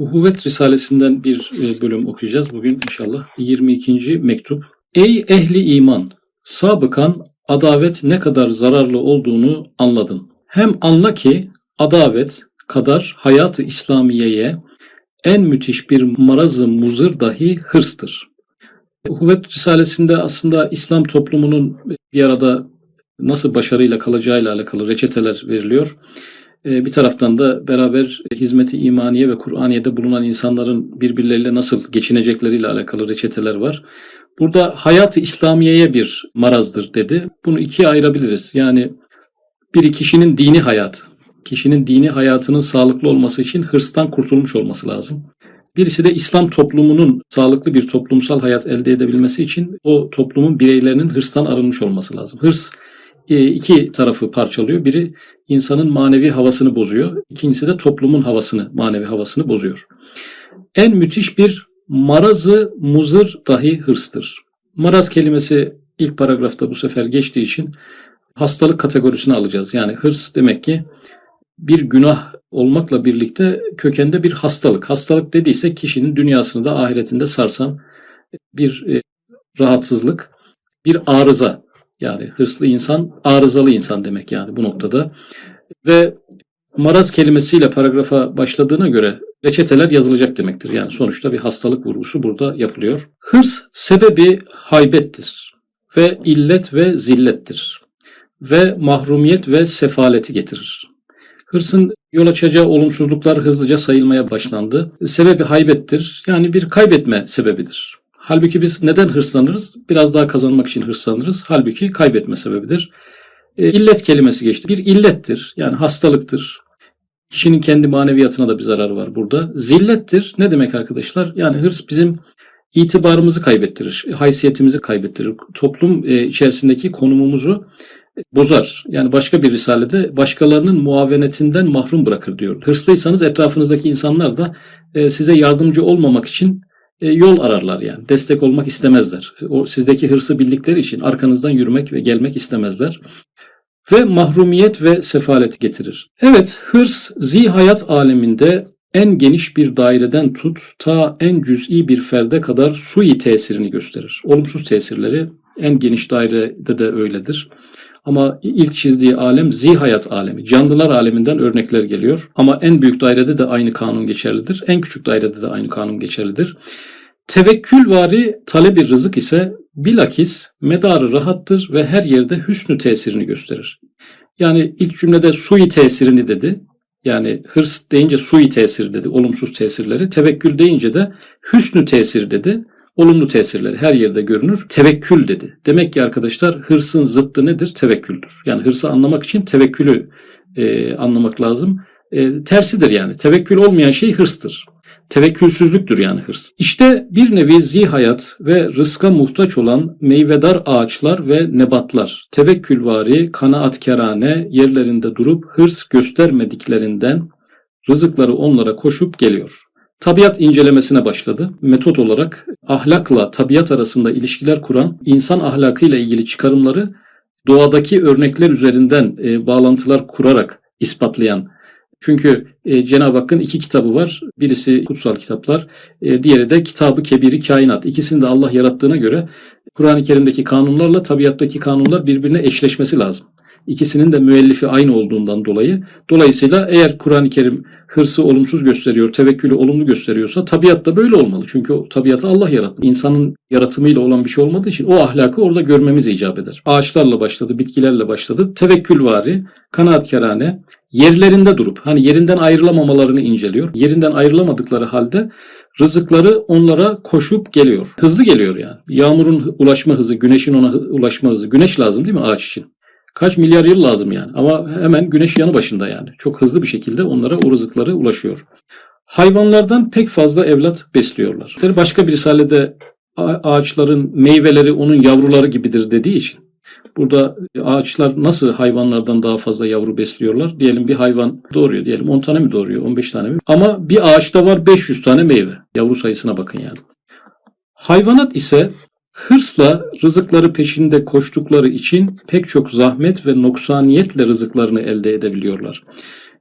Uhuvvet Risalesinden bir e, bölüm okuyacağız bugün inşallah. 22. mektup. Ey ehli iman! Sabıkan adavet ne kadar zararlı olduğunu anladın. Hem anla ki adavet kadar hayatı İslamiye'ye en müthiş bir marazı muzır dahi hırstır. Uhuvvet Risalesi'nde aslında İslam toplumunun bir arada nasıl başarıyla kalacağıyla alakalı reçeteler veriliyor. Ee, Bir taraftan da beraber hizmeti imaniye ve Kur'aniye'de bulunan insanların birbirleriyle nasıl geçinecekleriyle alakalı reçeteler var. Burada hayatı İslamiye'ye bir marazdır dedi. Bunu ikiye ayırabiliriz. Yani biri kişinin dini hayatı. Kişinin dini hayatının sağlıklı olması için hırstan kurtulmuş olması lazım. Birisi de İslam toplumunun sağlıklı bir toplumsal hayat elde edebilmesi için o toplumun bireylerinin hırstan arınmış olması lazım. Hırs iki tarafı parçalıyor. Biri insanın manevi havasını bozuyor. İkincisi de toplumun havasını, manevi havasını bozuyor. En müthiş bir marazı muzır dahi hırstır. Maraz kelimesi ilk paragrafta bu sefer geçtiği için hastalık kategorisine alacağız. Yani hırs demek ki bir günah olmakla birlikte kökende bir hastalık. Hastalık dediysek kişinin dünyasını da ahiretinde sarsan bir e, rahatsızlık, bir arıza. Yani hırslı insan, arızalı insan demek yani bu noktada. Ve maraz kelimesiyle paragrafa başladığına göre reçeteler yazılacak demektir. Yani sonuçta bir hastalık vurgusu burada yapılıyor. Hırs sebebi haybettir ve illet ve zillettir ve mahrumiyet ve sefaleti getirir. Hırsın yol açacağı olumsuzluklar hızlıca sayılmaya başlandı. Sebebi haybettir. Yani bir kaybetme sebebidir. Halbuki biz neden hırslanırız? Biraz daha kazanmak için hırslanırız. Halbuki kaybetme sebebidir. E, illet kelimesi geçti. Bir illettir. Yani hastalıktır. Kişinin kendi maneviyatına da bir zararı var burada. Zillettir. Ne demek arkadaşlar? Yani hırs bizim itibarımızı kaybettirir. Haysiyetimizi kaybettirir. Toplum e, içerisindeki konumumuzu bozar. Yani başka bir risalede başkalarının muavenetinden mahrum bırakır diyor. Hırslıysanız etrafınızdaki insanlar da e, size yardımcı olmamak için e, yol ararlar yani. Destek olmak istemezler. O sizdeki hırsı bildikleri için arkanızdan yürümek ve gelmek istemezler. Ve mahrumiyet ve sefalet getirir. Evet, hırs zihayat aleminde en geniş bir daireden tut ta en cüz'i bir ferde kadar sui tesirini gösterir. Olumsuz tesirleri en geniş dairede de öyledir. Ama ilk çizdiği alem zihayat alemi. Canlılar aleminden örnekler geliyor. Ama en büyük dairede de aynı kanun geçerlidir. En küçük dairede de aynı kanun geçerlidir. Tevekkülvari talebi rızık ise bilakis medarı rahattır ve her yerde hüsnü tesirini gösterir. Yani ilk cümlede sui tesirini dedi. Yani hırs deyince sui tesir dedi, olumsuz tesirleri. Tevekkül deyince de hüsnü tesir dedi olumlu tesirleri her yerde görünür. Tevekkül dedi. Demek ki arkadaşlar hırsın zıttı nedir? Tevekküldür. Yani hırsı anlamak için tevekkülü e, anlamak lazım. E, tersidir yani. Tevekkül olmayan şey hırstır. Tevekkülsüzlüktür yani hırs. İşte bir nevi zihayat ve rızka muhtaç olan meyvedar ağaçlar ve nebatlar, tevekkülvari, kanaatkerane yerlerinde durup hırs göstermediklerinden rızıkları onlara koşup geliyor. Tabiat incelemesine başladı. Metot olarak ahlakla tabiat arasında ilişkiler kuran, insan ahlakıyla ilgili çıkarımları doğadaki örnekler üzerinden e, bağlantılar kurarak ispatlayan. Çünkü e, Cenab-ı Hakk'ın iki kitabı var. Birisi kutsal kitaplar, e, diğeri de Kitabı Kebiri Kainat. İkisini de Allah yarattığına göre Kur'an-ı Kerim'deki kanunlarla tabiattaki kanunlar birbirine eşleşmesi lazım. İkisinin de müellifi aynı olduğundan dolayı. Dolayısıyla eğer Kur'an-ı Kerim hırsı olumsuz gösteriyor, tevekkülü olumlu gösteriyorsa tabiat da böyle olmalı. Çünkü o tabiatı Allah yarattı. İnsanın yaratımıyla olan bir şey olmadığı için o ahlakı orada görmemiz icap eder. Ağaçlarla başladı, bitkilerle başladı. Tevekkülvari, kanaatkerane, yerlerinde durup hani yerinden ayrılamamalarını inceliyor. Yerinden ayrılamadıkları halde rızıkları onlara koşup geliyor. Hızlı geliyor yani. Yağmurun ulaşma hızı, güneşin ona ulaşma hızı. Güneş lazım değil mi ağaç için? Kaç milyar yıl lazım yani. Ama hemen güneş yanı başında yani. Çok hızlı bir şekilde onlara o rızıkları ulaşıyor. Hayvanlardan pek fazla evlat besliyorlar. Başka bir risalede ağaçların meyveleri onun yavruları gibidir dediği için burada ağaçlar nasıl hayvanlardan daha fazla yavru besliyorlar? Diyelim bir hayvan doğuruyor diyelim 10 tane mi doğuruyor 15 tane mi? Ama bir ağaçta var 500 tane meyve. Yavru sayısına bakın yani. Hayvanat ise Hırsla rızıkları peşinde koştukları için pek çok zahmet ve noksaniyetle rızıklarını elde edebiliyorlar.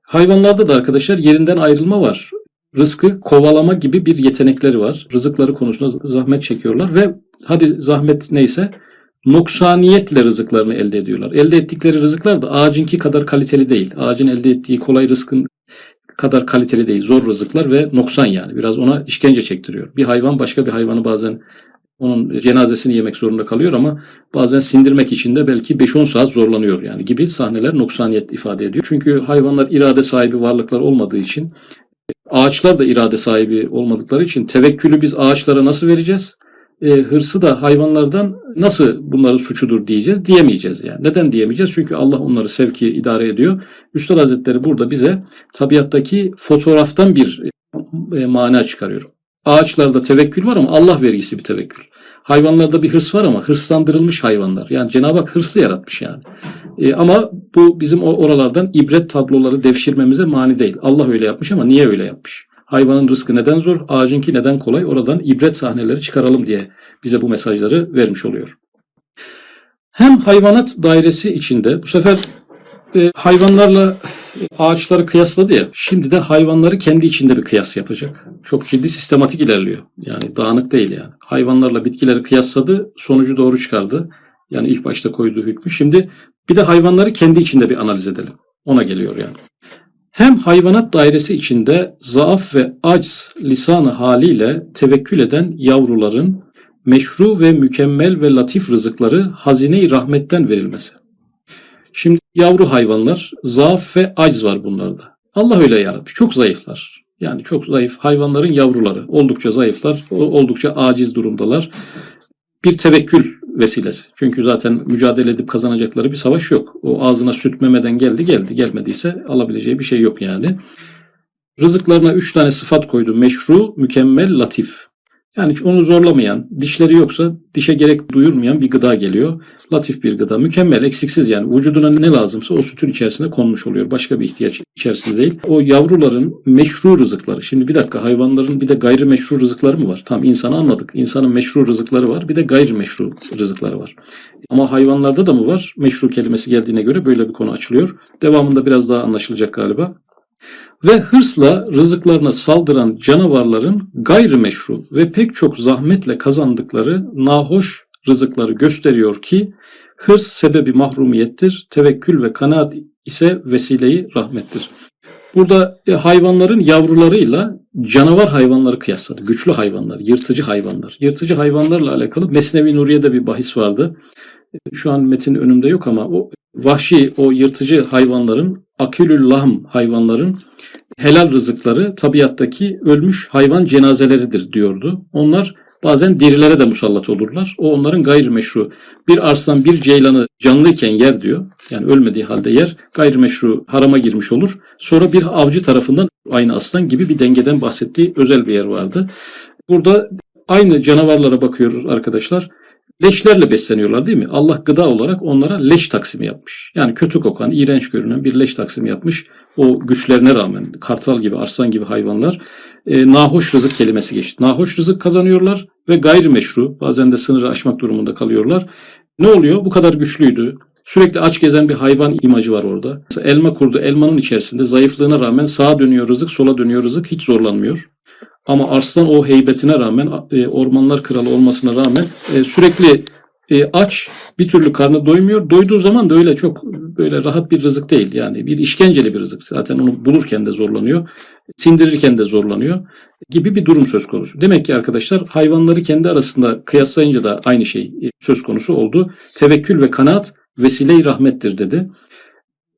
Hayvanlarda da arkadaşlar yerinden ayrılma var. rızkı kovalama gibi bir yetenekleri var. Rızıkları konusunda zahmet çekiyorlar ve hadi zahmet neyse noksaniyetle rızıklarını elde ediyorlar. Elde ettikleri rızıklar da ağacınki kadar kaliteli değil. Ağacın elde ettiği kolay rızkın kadar kaliteli değil. Zor rızıklar ve noksan yani. Biraz ona işkence çektiriyor. Bir hayvan başka bir hayvanı bazen onun cenazesini yemek zorunda kalıyor ama bazen sindirmek için de belki 5-10 saat zorlanıyor yani gibi sahneler noksaniyet ifade ediyor. Çünkü hayvanlar irade sahibi varlıklar olmadığı için ağaçlar da irade sahibi olmadıkları için tevekkülü biz ağaçlara nasıl vereceğiz? E, hırsı da hayvanlardan nasıl bunların suçudur diyeceğiz? Diyemeyeceğiz yani. Neden diyemeyeceğiz? Çünkü Allah onları sevki idare ediyor. Üstad Hazretleri burada bize tabiattaki fotoğraftan bir e, mana çıkarıyor. Ağaçlarda tevekkül var ama Allah vergisi bir tevekkül. Hayvanlarda bir hırs var ama hırslandırılmış hayvanlar. Yani Cenab-ı Hak hırslı yaratmış yani. E, ama bu bizim o oralardan ibret tabloları devşirmemize mani değil. Allah öyle yapmış ama niye öyle yapmış? Hayvanın rızkı neden zor, ağacınki neden kolay? Oradan ibret sahneleri çıkaralım diye bize bu mesajları vermiş oluyor. Hem hayvanat dairesi içinde bu sefer e, hayvanlarla ağaçları kıyasladı ya. Şimdi de hayvanları kendi içinde bir kıyas yapacak. Çok ciddi sistematik ilerliyor. Yani dağınık değil yani. Hayvanlarla bitkileri kıyasladı, sonucu doğru çıkardı. Yani ilk başta koyduğu hükmü. Şimdi bir de hayvanları kendi içinde bir analiz edelim. Ona geliyor yani. Hem hayvanat dairesi içinde zaaf ve acz lisanı haliyle tevekkül eden yavruların meşru ve mükemmel ve latif rızıkları hazine-i rahmetten verilmesi. Şimdi yavru hayvanlar zaaf ve acz var bunlarda. Allah öyle yaratmış. Çok zayıflar. Yani çok zayıf hayvanların yavruları. Oldukça zayıflar, oldukça aciz durumdalar. Bir tevekkül vesilesi. Çünkü zaten mücadele edip kazanacakları bir savaş yok. O ağzına süt memeden geldi geldi. Gelmediyse alabileceği bir şey yok yani. Rızıklarına üç tane sıfat koydu. Meşru, mükemmel, latif. Yani onu zorlamayan, dişleri yoksa dişe gerek duyurmayan bir gıda geliyor. Latif bir gıda. Mükemmel, eksiksiz yani. Vücuduna ne lazımsa o sütün içerisine konmuş oluyor. Başka bir ihtiyaç içerisinde değil. O yavruların meşru rızıkları. Şimdi bir dakika hayvanların bir de gayrimeşru rızıkları mı var? Tam insanı anladık. İnsanın meşru rızıkları var. Bir de gayrimeşru rızıkları var. Ama hayvanlarda da mı var? Meşru kelimesi geldiğine göre böyle bir konu açılıyor. Devamında biraz daha anlaşılacak galiba ve hırsla rızıklarına saldıran canavarların gayrimeşru ve pek çok zahmetle kazandıkları nahoş rızıkları gösteriyor ki hırs sebebi mahrumiyettir, tevekkül ve kanaat ise vesileyi rahmettir. Burada e, hayvanların yavrularıyla canavar hayvanları kıyasladı. Güçlü hayvanlar, yırtıcı hayvanlar. Yırtıcı hayvanlarla alakalı Mesnevi Nuriye'de bir bahis vardı. Şu an metin önümde yok ama o vahşi, o yırtıcı hayvanların, akülül lahm hayvanların helal rızıkları tabiattaki ölmüş hayvan cenazeleridir diyordu. Onlar bazen dirilere de musallat olurlar. O onların gayrimeşru. Bir arslan bir ceylanı canlıyken yer diyor. Yani ölmediği halde yer. Gayrimeşru harama girmiş olur. Sonra bir avcı tarafından aynı aslan gibi bir dengeden bahsettiği özel bir yer vardı. Burada aynı canavarlara bakıyoruz arkadaşlar leşlerle besleniyorlar değil mi? Allah gıda olarak onlara leş taksimi yapmış. Yani kötü kokan, iğrenç görünen bir leş taksimi yapmış. O güçlerine rağmen kartal gibi, arslan gibi hayvanlar e, nahoş rızık kelimesi geçti. Nahoş rızık kazanıyorlar ve gayrimeşru bazen de sınırı aşmak durumunda kalıyorlar. Ne oluyor? Bu kadar güçlüydü. Sürekli aç gezen bir hayvan imajı var orada. Elma kurdu. Elmanın içerisinde zayıflığına rağmen sağa dönüyor rızık, sola dönüyor rızık. Hiç zorlanmıyor. Ama arslan o heybetine rağmen, e, ormanlar kralı olmasına rağmen e, sürekli e, aç, bir türlü karnı doymuyor. Doyduğu zaman da öyle çok böyle rahat bir rızık değil. Yani bir işkenceli bir rızık. Zaten onu bulurken de zorlanıyor, sindirirken de zorlanıyor gibi bir durum söz konusu. Demek ki arkadaşlar hayvanları kendi arasında kıyaslayınca da aynı şey söz konusu oldu. Tevekkül ve kanaat vesile-i rahmettir dedi.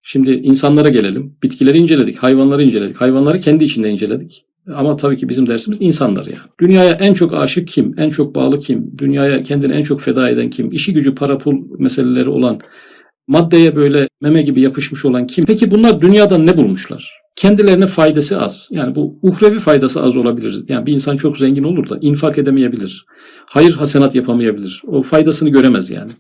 Şimdi insanlara gelelim. Bitkileri inceledik, hayvanları inceledik. Hayvanları kendi içinde inceledik. Ama tabii ki bizim dersimiz insanlar ya. Dünyaya en çok aşık kim? En çok bağlı kim? Dünyaya kendini en çok feda eden kim? İşi gücü para pul meseleleri olan, maddeye böyle meme gibi yapışmış olan kim? Peki bunlar dünyadan ne bulmuşlar? Kendilerine faydası az. Yani bu uhrevi faydası az olabilir. Yani bir insan çok zengin olur da infak edemeyebilir. Hayır hasenat yapamayabilir. O faydasını göremez yani.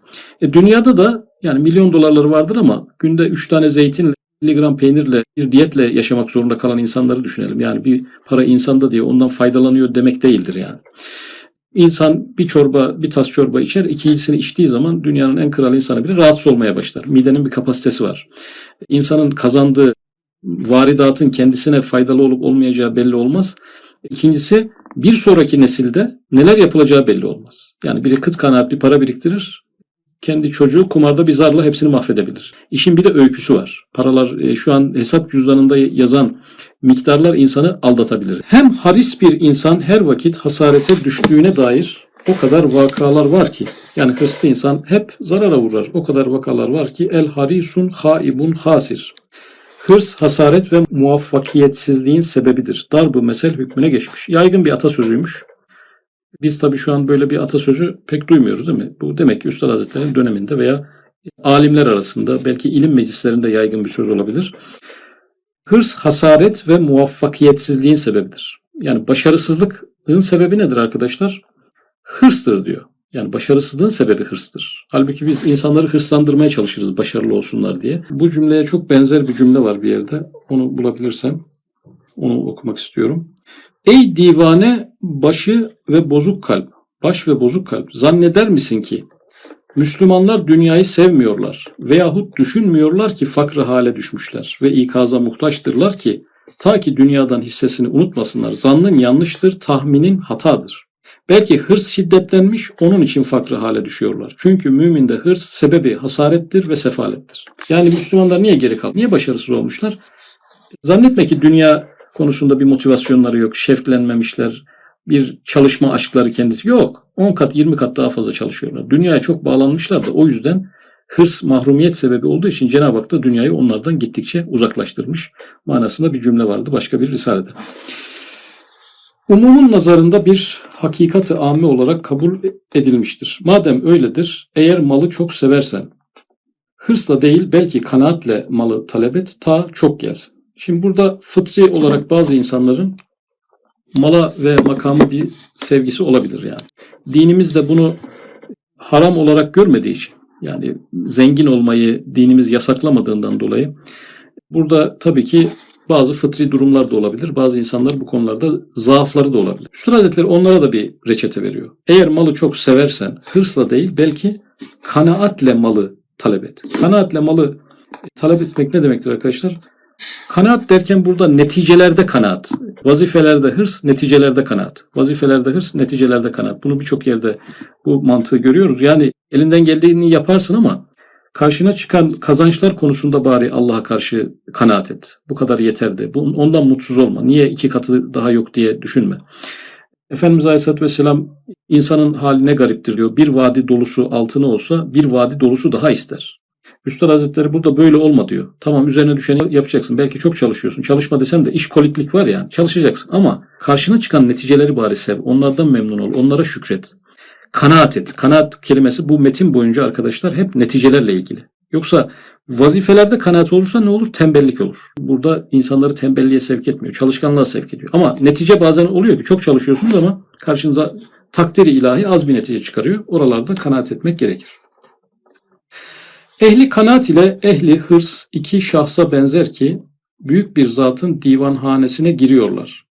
E dünyada da yani milyon dolarları vardır ama günde 3 tane zeytinle 50 gram peynirle bir diyetle yaşamak zorunda kalan insanları düşünelim. Yani bir para insanda diye ondan faydalanıyor demek değildir yani. İnsan bir çorba, bir tas çorba içer, ikincisini içtiği zaman dünyanın en kral insanı bile rahatsız olmaya başlar. Midenin bir kapasitesi var. İnsanın kazandığı varidatın kendisine faydalı olup olmayacağı belli olmaz. İkincisi bir sonraki nesilde neler yapılacağı belli olmaz. Yani biri kıt kanaat bir para biriktirir. Kendi çocuğu kumarda bir zarla hepsini mahvedebilir. İşin bir de öyküsü var. Paralar e, şu an hesap cüzdanında yazan miktarlar insanı aldatabilir. Hem haris bir insan her vakit hasarete düştüğüne dair o kadar vakalar var ki yani hırslı insan hep zarara uğrar. O kadar vakalar var ki el harisun haibun hasir. Hırs, hasaret ve muvaffakiyetsizliğin sebebidir. Darbu mesel hükmüne geçmiş. Yaygın bir atasözüymüş. Biz tabii şu an böyle bir atasözü pek duymuyoruz değil mi? Bu demek ki Üstad Hazretleri'nin döneminde veya alimler arasında belki ilim meclislerinde yaygın bir söz olabilir. Hırs, hasaret ve muvaffakiyetsizliğin sebebidir. Yani başarısızlığın sebebi nedir arkadaşlar? Hırstır diyor. Yani başarısızlığın sebebi hırstır. Halbuki biz insanları hırslandırmaya çalışırız başarılı olsunlar diye. Bu cümleye çok benzer bir cümle var bir yerde. Onu bulabilirsem onu okumak istiyorum. Ey divane başı ve bozuk kalp, baş ve bozuk kalp zanneder misin ki Müslümanlar dünyayı sevmiyorlar veyahut düşünmüyorlar ki fakr hale düşmüşler ve ikaza muhtaçtırlar ki ta ki dünyadan hissesini unutmasınlar. Zannın yanlıştır, tahminin hatadır. Belki hırs şiddetlenmiş, onun için fakr hale düşüyorlar. Çünkü müminde hırs sebebi hasarettir ve sefalettir. Yani Müslümanlar niye geri kaldı? Niye başarısız olmuşlar? Zannetme ki dünya konusunda bir motivasyonları yok, şeflenmemişler, bir çalışma aşkları kendisi yok. 10 kat 20 kat daha fazla çalışıyorlar. Dünyaya çok bağlanmışlar da o yüzden hırs mahrumiyet sebebi olduğu için Cenab-ı Hak da dünyayı onlardan gittikçe uzaklaştırmış manasında bir cümle vardı başka bir risalede. Umumun nazarında bir hakikati âme olarak kabul edilmiştir. Madem öyledir, eğer malı çok seversen, hırsla değil belki kanaatle malı talep et, ta çok gelsin. Şimdi burada fıtri olarak bazı insanların mala ve makamı bir sevgisi olabilir yani. Dinimiz de bunu haram olarak görmediği için yani zengin olmayı dinimiz yasaklamadığından dolayı burada tabii ki bazı fıtri durumlar da olabilir. Bazı insanlar bu konularda zaafları da olabilir. Üstad Hazretleri onlara da bir reçete veriyor. Eğer malı çok seversen hırsla değil belki kanaatle malı talep et. Kanaatle malı talep etmek ne demektir arkadaşlar? Kanaat derken burada neticelerde kanaat. Vazifelerde hırs, neticelerde kanaat. Vazifelerde hırs, neticelerde kanaat. Bunu birçok yerde bu mantığı görüyoruz. Yani elinden geldiğini yaparsın ama karşına çıkan kazançlar konusunda bari Allah'a karşı kanaat et. Bu kadar yeterdi. Ondan mutsuz olma. Niye iki katı daha yok diye düşünme. Efendimiz Aleyhisselatü Vesselam insanın hali ne gariptir diyor. Bir vadi dolusu altını olsa bir vadi dolusu daha ister. Üstad Hazretleri burada böyle olma diyor. Tamam üzerine düşeni yapacaksın. Belki çok çalışıyorsun. Çalışma desem de iş koliklik var yani. Çalışacaksın ama karşına çıkan neticeleri bari sev. Onlardan memnun ol. Onlara şükret. Kanaat et. Kanaat kelimesi bu metin boyunca arkadaşlar hep neticelerle ilgili. Yoksa vazifelerde kanaat olursa ne olur? Tembellik olur. Burada insanları tembelliğe sevk etmiyor. Çalışkanlığa sevk ediyor. Ama netice bazen oluyor ki çok çalışıyorsunuz ama karşınıza takdiri ilahi az bir netice çıkarıyor. Oralarda kanaat etmek gerekir. Ehli kanaat ile ehli hırs iki şahsa benzer ki büyük bir zatın divanhanesine giriyorlar.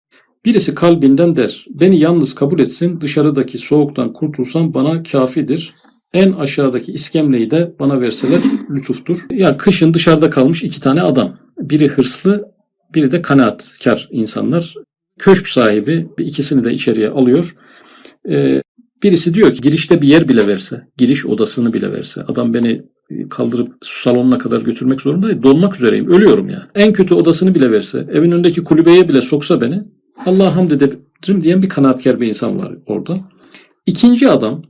Birisi kalbinden der, beni yalnız kabul etsin, dışarıdaki soğuktan kurtulsam bana kafidir. En aşağıdaki iskemleyi de bana verseler lütuftur. Yani kışın dışarıda kalmış iki tane adam. Biri hırslı, biri de kanaatkar insanlar. Köşk sahibi ikisini de içeriye alıyor. Ee, birisi diyor ki girişte bir yer bile verse, giriş odasını bile verse, adam beni kaldırıp salonuna kadar götürmek zorunda değil. Donmak üzereyim. Ölüyorum yani. En kötü odasını bile verse, evin önündeki kulübeye bile soksa beni Allah'a hamd edebilirim diyen bir kanaatkar bir insan var orada. İkinci adam,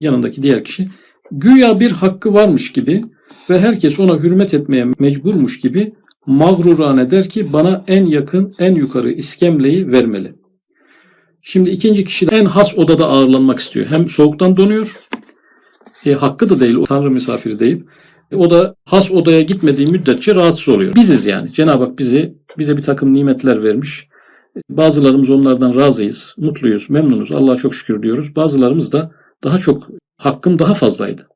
yanındaki diğer kişi, güya bir hakkı varmış gibi ve herkes ona hürmet etmeye mecburmuş gibi mağrurane der ki bana en yakın, en yukarı iskemleyi vermeli. Şimdi ikinci kişi de en has odada ağırlanmak istiyor. Hem soğuktan donuyor e, hakkı da değil o tanrı misafiri deyip e, o da has odaya gitmediği müddetçe rahatsız oluyor. Biziz yani. Cenab-ı Hak bizi bize bir takım nimetler vermiş. E, bazılarımız onlardan razıyız, mutluyuz, memnunuz. Allah'a çok şükür diyoruz. Bazılarımız da daha çok hakkım daha fazlaydı.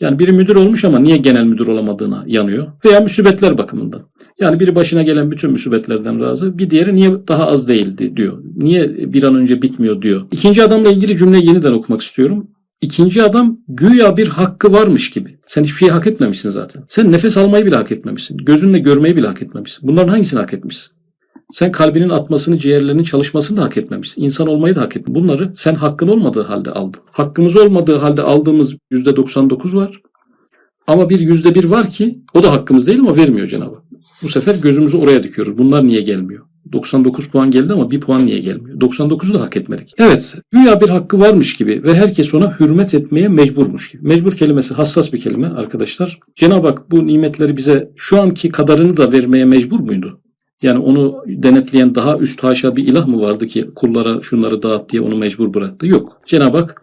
Yani biri müdür olmuş ama niye genel müdür olamadığına yanıyor. Veya müsibetler bakımından. Yani biri başına gelen bütün müsibetlerden razı. Bir diğeri niye daha az değildi diyor. Niye bir an önce bitmiyor diyor. İkinci adamla ilgili cümleyi yeniden okumak istiyorum. İkinci adam güya bir hakkı varmış gibi. Sen hiçbir şey hak etmemişsin zaten. Sen nefes almayı bile hak etmemişsin. Gözünle görmeyi bile hak etmemişsin. Bunların hangisini hak etmişsin? Sen kalbinin atmasını, ciğerlerinin çalışmasını da hak etmemişsin. İnsan olmayı da hak etmemişsin. Bunları sen hakkın olmadığı halde aldın. Hakkımız olmadığı halde aldığımız %99 var. Ama bir %1 var ki o da hakkımız değil ama vermiyor Cenab-ı. Bu sefer gözümüzü oraya dikiyoruz. Bunlar niye gelmiyor? 99 puan geldi ama bir puan niye gelmiyor? 99'u da hak etmedik. Evet, güya bir hakkı varmış gibi ve herkes ona hürmet etmeye mecburmuş gibi. Mecbur kelimesi hassas bir kelime arkadaşlar. Cenab-ı Hak bu nimetleri bize şu anki kadarını da vermeye mecbur muydu? Yani onu denetleyen daha üst haşa bir ilah mı vardı ki kullara şunları dağıt diye onu mecbur bıraktı? Yok. Cenab-ı Hak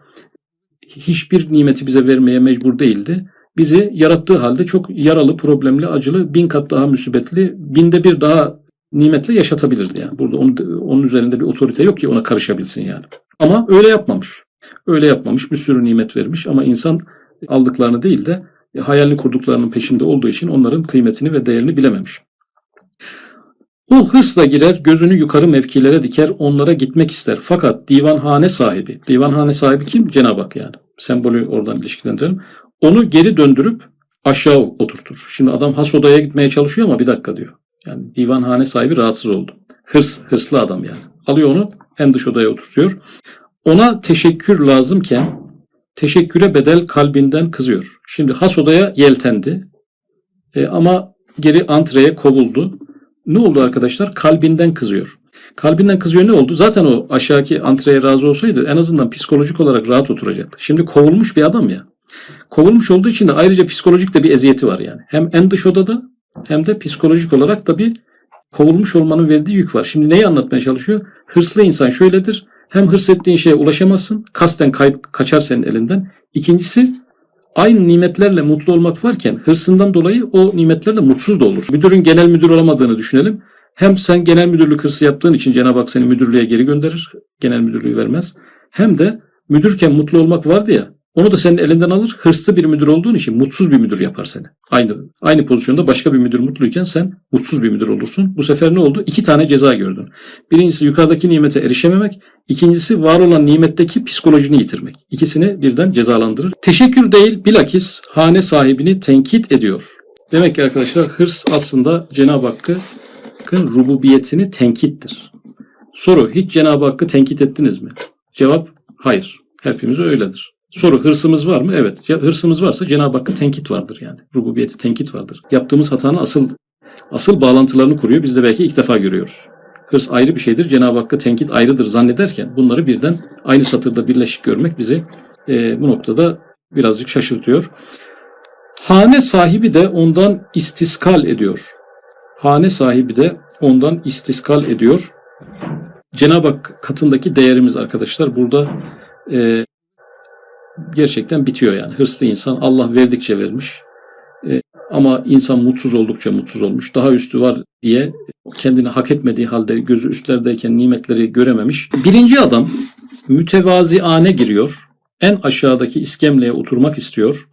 hiçbir nimeti bize vermeye mecbur değildi. Bizi yarattığı halde çok yaralı, problemli, acılı, bin kat daha müsibetli, binde bir daha nimetle yaşatabilirdi yani. Burada onun, onun üzerinde bir otorite yok ki ona karışabilsin yani. Ama öyle yapmamış. Öyle yapmamış. Bir sürü nimet vermiş ama insan aldıklarını değil de hayalini kurduklarının peşinde olduğu için onların kıymetini ve değerini bilememiş. O hırsla girer, gözünü yukarı mevkilere diker, onlara gitmek ister. Fakat divanhane sahibi, divanhane sahibi kim? Cenab-ı Hak yani. Sembolü oradan ilişkilendirelim. Onu geri döndürüp aşağı oturtur. Şimdi adam has odaya gitmeye çalışıyor ama bir dakika diyor. Yani divanhane sahibi rahatsız oldu. Hırs, hırslı adam yani. Alıyor onu en dış odaya oturtuyor. Ona teşekkür lazımken teşekküre bedel kalbinden kızıyor. Şimdi has odaya yeltendi. E, ama geri antreye kovuldu. Ne oldu arkadaşlar? Kalbinden kızıyor. Kalbinden kızıyor ne oldu? Zaten o aşağıki antreye razı olsaydı en azından psikolojik olarak rahat oturacaktı. Şimdi kovulmuş bir adam ya. Kovulmuş olduğu için de ayrıca psikolojik de bir eziyeti var yani. Hem en dış odada hem de psikolojik olarak da bir kovulmuş olmanın verdiği yük var. Şimdi neyi anlatmaya çalışıyor? Hırslı insan şöyledir. Hem hırs ettiğin şeye ulaşamazsın. Kasten kayıp kaçar senin elinden. İkincisi aynı nimetlerle mutlu olmak varken hırsından dolayı o nimetlerle mutsuz da olur. Müdürün genel müdür olamadığını düşünelim. Hem sen genel müdürlük hırsı yaptığın için Cenab-ı Hak seni müdürlüğe geri gönderir. Genel müdürlüğü vermez. Hem de müdürken mutlu olmak vardı ya onu da senin elinden alır. Hırslı bir müdür olduğun için mutsuz bir müdür yapar seni. Aynı aynı pozisyonda başka bir müdür mutluyken sen mutsuz bir müdür olursun. Bu sefer ne oldu? İki tane ceza gördün. Birincisi yukarıdaki nimete erişememek. İkincisi var olan nimetteki psikolojini yitirmek. İkisini birden cezalandırır. Teşekkür değil bilakis hane sahibini tenkit ediyor. Demek ki arkadaşlar hırs aslında Cenab-ı Hakk'ın rububiyetini tenkittir. Soru hiç Cenab-ı Hakk'ı tenkit ettiniz mi? Cevap hayır. Hepimiz öyledir. Soru hırsımız var mı? Evet. Ya hırsımız varsa Cenab-ı Hakk'a tenkit vardır yani. Rububiyeti tenkit vardır. Yaptığımız hatanın asıl asıl bağlantılarını kuruyor. Biz de belki ilk defa görüyoruz. Hırs ayrı bir şeydir. Cenab-ı Hakk'a tenkit ayrıdır zannederken bunları birden aynı satırda birleşik görmek bizi e, bu noktada birazcık şaşırtıyor. Hane sahibi de ondan istiskal ediyor. Hane sahibi de ondan istiskal ediyor. Cenab-ı Hak katındaki değerimiz arkadaşlar burada e, gerçekten bitiyor yani. Hırslı insan Allah verdikçe vermiş. E, ama insan mutsuz oldukça mutsuz olmuş. Daha üstü var diye kendini hak etmediği halde gözü üstlerdeyken nimetleri görememiş. Birinci adam mütevaziane giriyor. En aşağıdaki iskemleye oturmak istiyor.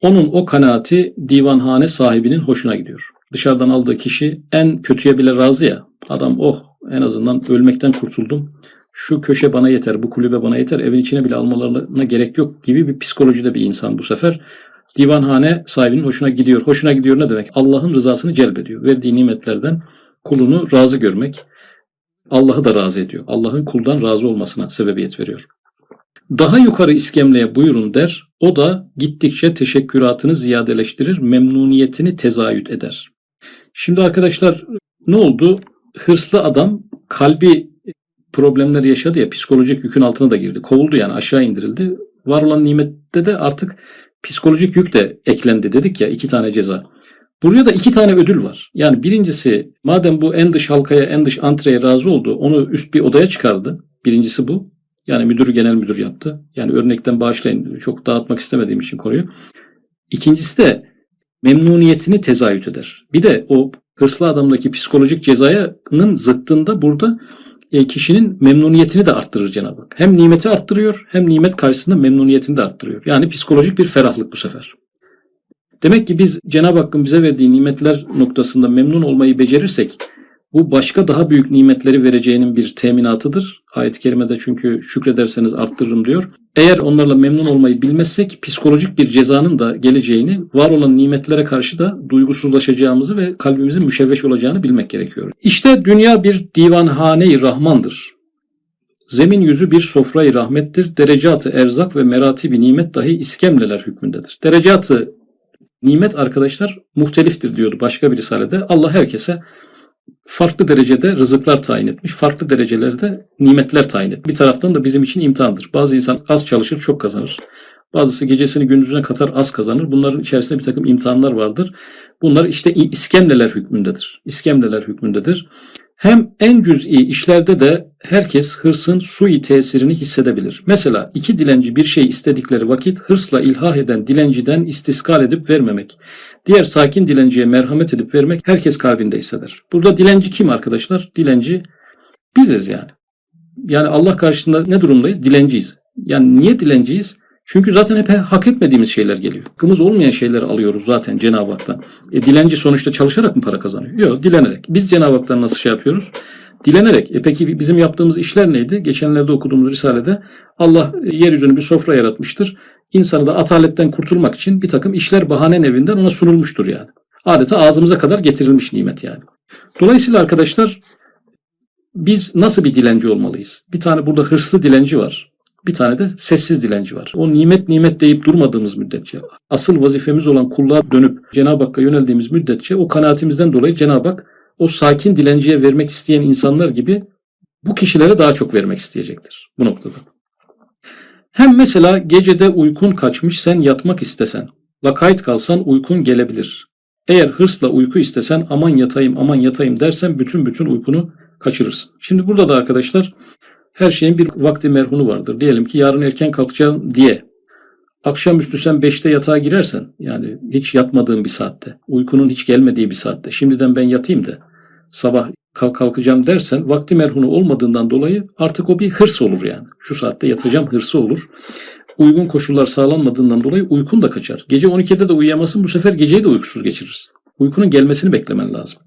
Onun o kanaati divanhane sahibinin hoşuna gidiyor. Dışarıdan aldığı kişi en kötüye bile razı ya. Adam oh en azından ölmekten kurtuldum şu köşe bana yeter, bu kulübe bana yeter, evin içine bile almalarına gerek yok gibi bir psikolojide bir insan bu sefer. Divanhane sahibinin hoşuna gidiyor. Hoşuna gidiyor ne demek? Allah'ın rızasını celbediyor. Verdiği nimetlerden kulunu razı görmek. Allah'ı da razı ediyor. Allah'ın kuldan razı olmasına sebebiyet veriyor. Daha yukarı iskemleye buyurun der. O da gittikçe teşekküratını ziyadeleştirir, memnuniyetini tezayüt eder. Şimdi arkadaşlar ne oldu? Hırslı adam kalbi problemler yaşadı ya psikolojik yükün altına da girdi. Kovuldu yani aşağı indirildi. Var olan nimette de artık psikolojik yük de eklendi dedik ya iki tane ceza. Buraya da iki tane ödül var. Yani birincisi madem bu en dış halkaya en dış antreye razı oldu onu üst bir odaya çıkardı. Birincisi bu. Yani müdürü genel müdür yaptı. Yani örnekten bağışlayın çok dağıtmak istemediğim için konuyu. İkincisi de memnuniyetini tezahüt eder. Bir de o hırslı adamdaki psikolojik cezayanın zıttında burada kişinin memnuniyetini de arttırır Cenab-ı Hak. Hem nimeti arttırıyor hem nimet karşısında memnuniyetini de arttırıyor. Yani psikolojik bir ferahlık bu sefer. Demek ki biz Cenab-ı Hakk'ın bize verdiği nimetler noktasında memnun olmayı becerirsek Bu başka daha büyük nimetleri vereceğinin bir teminatıdır. Ayet-i kerimede çünkü şükrederseniz arttırırım diyor. Eğer onlarla memnun olmayı bilmezsek psikolojik bir cezanın da geleceğini, var olan nimetlere karşı da duygusuzlaşacağımızı ve kalbimizin müşevveş olacağını bilmek gerekiyor. İşte dünya bir divanhane-i rahmandır. Zemin yüzü bir sofrayı rahmettir. Derecatı erzak ve meratibi nimet dahi iskemleler hükmündedir. Derecatı nimet arkadaşlar muhteliftir diyordu başka bir risalede. Allah herkese farklı derecede rızıklar tayin etmiş. Farklı derecelerde nimetler tayin etmiş. Bir taraftan da bizim için imtihandır. Bazı insan az çalışır çok kazanır. Bazısı gecesini gündüzüne katar az kazanır. Bunların içerisinde bir takım imtihanlar vardır. Bunlar işte iskemleler hükmündedir. İskemleler hükmündedir. Hem en cüz'i işlerde de herkes hırsın sui tesirini hissedebilir. Mesela iki dilenci bir şey istedikleri vakit hırsla ilhah eden dilenciden istiskal edip vermemek. Diğer sakin dilenciye merhamet edip vermek herkes kalbinde hisseder. Burada dilenci kim arkadaşlar? Dilenci biziz yani. Yani Allah karşısında ne durumdayız? Dilenciyiz. Yani niye dilenciyiz? Çünkü zaten hep hak etmediğimiz şeyler geliyor. Hakkımız olmayan şeyleri alıyoruz zaten Cenab-ı Hak'tan. E, dilenci sonuçta çalışarak mı para kazanıyor? Yok dilenerek. Biz Cenab-ı Hak'tan nasıl şey yapıyoruz? Dilenerek. E peki bizim yaptığımız işler neydi? Geçenlerde okuduğumuz Risale'de Allah yeryüzünü bir sofra yaratmıştır. İnsanı da ataletten kurtulmak için bir takım işler bahane evinden ona sunulmuştur yani. Adeta ağzımıza kadar getirilmiş nimet yani. Dolayısıyla arkadaşlar biz nasıl bir dilenci olmalıyız? Bir tane burada hırslı dilenci var. Bir tane de sessiz dilenci var. O nimet nimet deyip durmadığımız müddetçe, asıl vazifemiz olan kulluğa dönüp Cenab-ı Hakk'a yöneldiğimiz müddetçe o kanaatimizden dolayı Cenab-ı Hak o sakin dilenciye vermek isteyen insanlar gibi bu kişilere daha çok vermek isteyecektir bu noktada. Hem mesela gecede uykun kaçmış sen yatmak istesen, lakayt kalsan uykun gelebilir. Eğer hırsla uyku istesen aman yatayım aman yatayım dersen bütün bütün uykunu kaçırırsın. Şimdi burada da arkadaşlar her şeyin bir vakti merhunu vardır. Diyelim ki yarın erken kalkacağım diye. Akşamüstü sen 5'te yatağa girersen yani hiç yatmadığın bir saatte, uykunun hiç gelmediği bir saatte şimdiden ben yatayım da sabah kalk kalkacağım dersen vakti merhunu olmadığından dolayı artık o bir hırs olur yani. Şu saatte yatacağım hırsı olur. Uygun koşullar sağlanmadığından dolayı uykun da kaçar. Gece 12'de de uyuyamazsın bu sefer geceyi de uykusuz geçirirsin. Uykunun gelmesini beklemen lazım.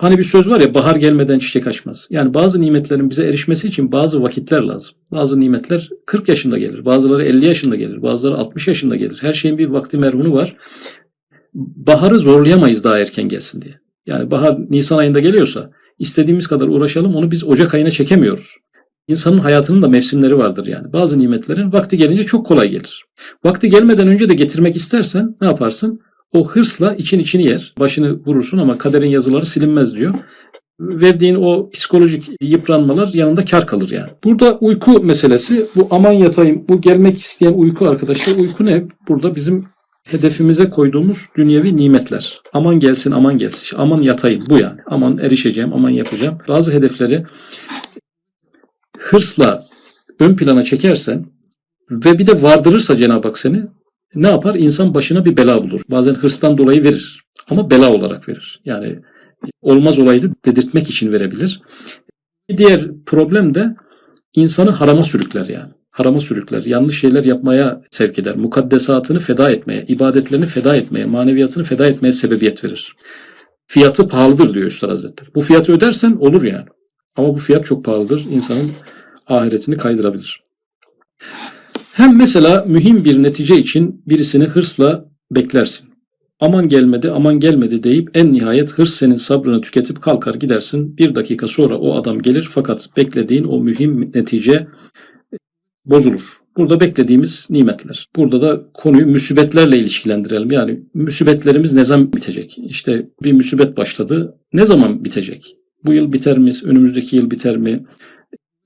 Hani bir söz var ya bahar gelmeden çiçek açmaz. Yani bazı nimetlerin bize erişmesi için bazı vakitler lazım. Bazı nimetler 40 yaşında gelir. Bazıları 50 yaşında gelir. Bazıları 60 yaşında gelir. Her şeyin bir vakti merhunu var. Baharı zorlayamayız daha erken gelsin diye. Yani bahar Nisan ayında geliyorsa istediğimiz kadar uğraşalım onu biz Ocak ayına çekemiyoruz. İnsanın hayatının da mevsimleri vardır yani. Bazı nimetlerin vakti gelince çok kolay gelir. Vakti gelmeden önce de getirmek istersen ne yaparsın? O hırsla için içini yer. Başını vurursun ama kaderin yazıları silinmez diyor. Verdiğin o psikolojik yıpranmalar yanında kar kalır yani. Burada uyku meselesi bu aman yatayım bu gelmek isteyen uyku arkadaşlar. Uyku ne? Burada bizim hedefimize koyduğumuz dünyevi nimetler. Aman gelsin aman gelsin. Aman yatayım bu yani. Aman erişeceğim aman yapacağım. Bazı hedefleri hırsla ön plana çekersen ve bir de vardırırsa Cenab-ı Hak seni ne yapar? İnsan başına bir bela bulur. Bazen hırstan dolayı verir ama bela olarak verir. Yani olmaz olaydı dedirtmek için verebilir. Bir diğer problem de insanı harama sürükler yani. Harama sürükler. Yanlış şeyler yapmaya sevk eder. Mukaddesatını feda etmeye, ibadetlerini feda etmeye, maneviyatını feda etmeye sebebiyet verir. Fiyatı pahalıdır diyor Üstad Hazretleri. Bu fiyatı ödersen olur yani. Ama bu fiyat çok pahalıdır. İnsanın ahiretini kaydırabilir. Hem mesela mühim bir netice için birisini hırsla beklersin. Aman gelmedi, aman gelmedi deyip en nihayet hırs senin sabrını tüketip kalkar gidersin. Bir dakika sonra o adam gelir fakat beklediğin o mühim netice bozulur. Burada beklediğimiz nimetler. Burada da konuyu müsibetlerle ilişkilendirelim. Yani müsibetlerimiz ne zaman bitecek? İşte bir müsibet başladı. Ne zaman bitecek? Bu yıl biter mi? Önümüzdeki yıl biter mi?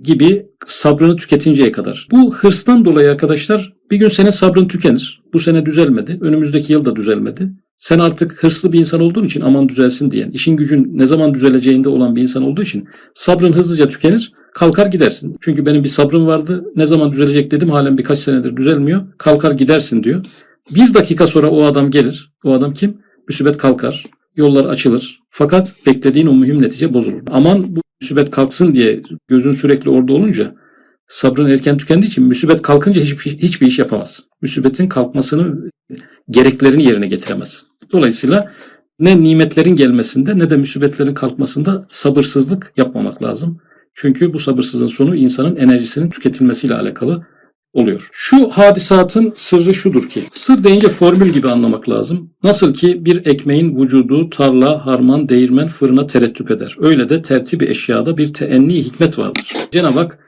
Gibi sabrını tüketinceye kadar. Bu hırstan dolayı arkadaşlar bir gün senin sabrın tükenir. Bu sene düzelmedi. Önümüzdeki yıl da düzelmedi. Sen artık hırslı bir insan olduğun için aman düzelsin diyen, işin gücün ne zaman düzeleceğinde olan bir insan olduğu için sabrın hızlıca tükenir, kalkar gidersin. Çünkü benim bir sabrım vardı, ne zaman düzelecek dedim halen birkaç senedir düzelmiyor, kalkar gidersin diyor. Bir dakika sonra o adam gelir. O adam kim? Müsibet kalkar, yollar açılır. Fakat beklediğin o mühim netice bozulur. Aman bu müsibet kalksın diye gözün sürekli orada olunca sabrın erken tükendiği için müsibet kalkınca hiçbir, hiçbir iş yapamaz. Müsibetin kalkmasının gereklerini yerine getiremez. Dolayısıyla Ne nimetlerin gelmesinde ne de musibetlerin kalkmasında sabırsızlık yapmamak lazım. Çünkü bu sabırsızlığın sonu insanın enerjisinin tüketilmesiyle alakalı oluyor. Şu hadisatın sırrı şudur ki, sır deyince formül gibi anlamak lazım. Nasıl ki bir ekmeğin vücudu tarla, harman, değirmen, fırına terettüp eder. Öyle de tertibi eşyada bir teenni hikmet vardır. Cenab-ı Hak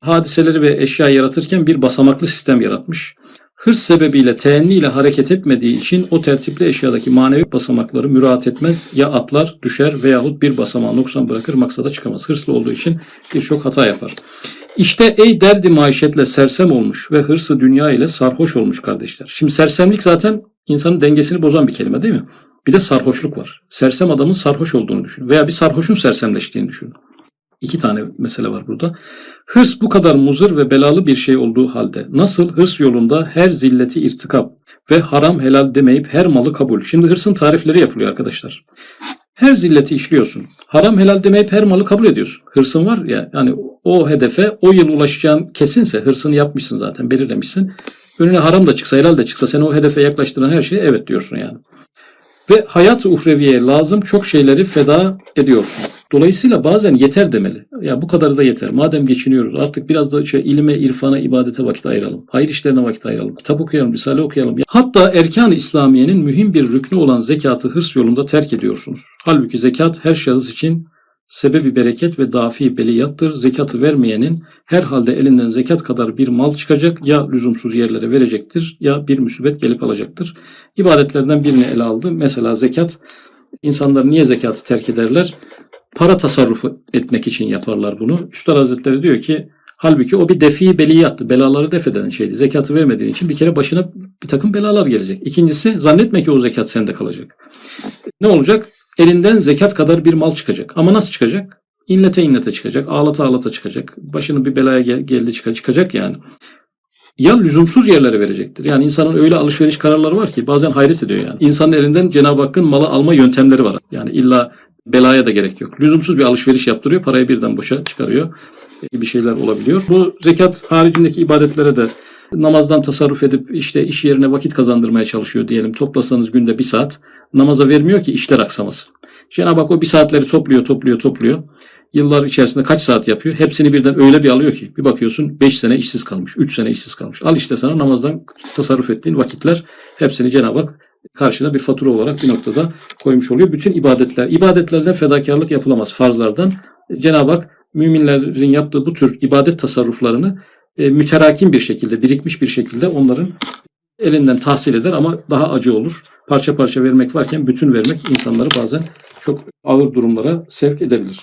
hadiseleri ve eşya yaratırken bir basamaklı sistem yaratmış. Hırs sebebiyle teenni ile hareket etmediği için o tertipli eşyadaki manevi basamakları müraat etmez. Ya atlar, düşer veyahut bir basamağı noksan bırakır maksada çıkamaz. Hırslı olduğu için birçok hata yapar. İşte ey derdi maişetle sersem olmuş ve hırsı dünya ile sarhoş olmuş kardeşler. Şimdi sersemlik zaten insanın dengesini bozan bir kelime değil mi? Bir de sarhoşluk var. Sersem adamın sarhoş olduğunu düşün. Veya bir sarhoşun sersemleştiğini düşün. İki tane mesele var burada. Hırs bu kadar muzır ve belalı bir şey olduğu halde nasıl hırs yolunda her zilleti irtikap ve haram helal demeyip her malı kabul. Şimdi hırsın tarifleri yapılıyor arkadaşlar. Her zilleti işliyorsun. Haram helal demeyip her malı kabul ediyorsun. Hırsın var ya yani o hedefe o yıl ulaşacağın kesinse hırsını yapmışsın zaten belirlemişsin. Önüne haram da çıksa helal de çıksa seni o hedefe yaklaştıran her şeye evet diyorsun yani. Ve hayat-ı uhreviye lazım çok şeyleri feda ediyorsun. Dolayısıyla bazen yeter demeli. Ya bu kadarı da yeter. Madem geçiniyoruz artık biraz da şey, ilime, irfana, ibadete vakit ayıralım. Hayır işlerine vakit ayıralım. Kitap okuyalım, risale okuyalım. Hatta erkan-ı İslamiye'nin mühim bir rüknü olan zekatı hırs yolunda terk ediyorsunuz. Halbuki zekat her şahıs için sebebi bereket ve dafi beliyattır. Zekatı vermeyenin herhalde elinden zekat kadar bir mal çıkacak ya lüzumsuz yerlere verecektir ya bir musibet gelip alacaktır. İbadetlerden birini ele aldı. Mesela zekat. İnsanlar niye zekatı terk ederler? Para tasarrufu etmek için yaparlar bunu. Üstad Hazretleri diyor ki halbuki o bir defi beliyattı. Belaları def eden şeydi. Zekatı vermediğin için bir kere başına bir takım belalar gelecek. İkincisi zannetme ki o zekat sende kalacak. Ne olacak? Elinden zekat kadar bir mal çıkacak. Ama nasıl çıkacak? İnlete inlete çıkacak. Ağlata ağlata çıkacak. Başını bir belaya gel- geldi çıkacak, çıkacak yani. Ya lüzumsuz yerlere verecektir. Yani insanın öyle alışveriş kararları var ki bazen hayret ediyor yani. İnsanın elinden Cenab-ı Hakk'ın malı alma yöntemleri var. Yani illa belaya da gerek yok. Lüzumsuz bir alışveriş yaptırıyor. Parayı birden boşa çıkarıyor. Bir şeyler olabiliyor. Bu zekat haricindeki ibadetlere de namazdan tasarruf edip işte iş yerine vakit kazandırmaya çalışıyor diyelim. Toplasanız günde bir saat namaza vermiyor ki işler aksamasın. Cenab-ı Hak o bir saatleri topluyor, topluyor, topluyor. Yıllar içerisinde kaç saat yapıyor? Hepsini birden öyle bir alıyor ki. Bir bakıyorsun 5 sene işsiz kalmış, 3 sene işsiz kalmış. Al işte sana namazdan tasarruf ettiğin vakitler hepsini Cenab-ı Hak karşına bir fatura olarak bir noktada koymuş oluyor. Bütün ibadetler, ibadetlerden fedakarlık yapılamaz farzlardan. Cenab-ı Hak müminlerin yaptığı bu tür ibadet tasarruflarını e, müterakim bir şekilde, birikmiş bir şekilde onların elinden tahsil eder ama daha acı olur. Parça parça vermek varken bütün vermek insanları bazen çok ağır durumlara sevk edebilir.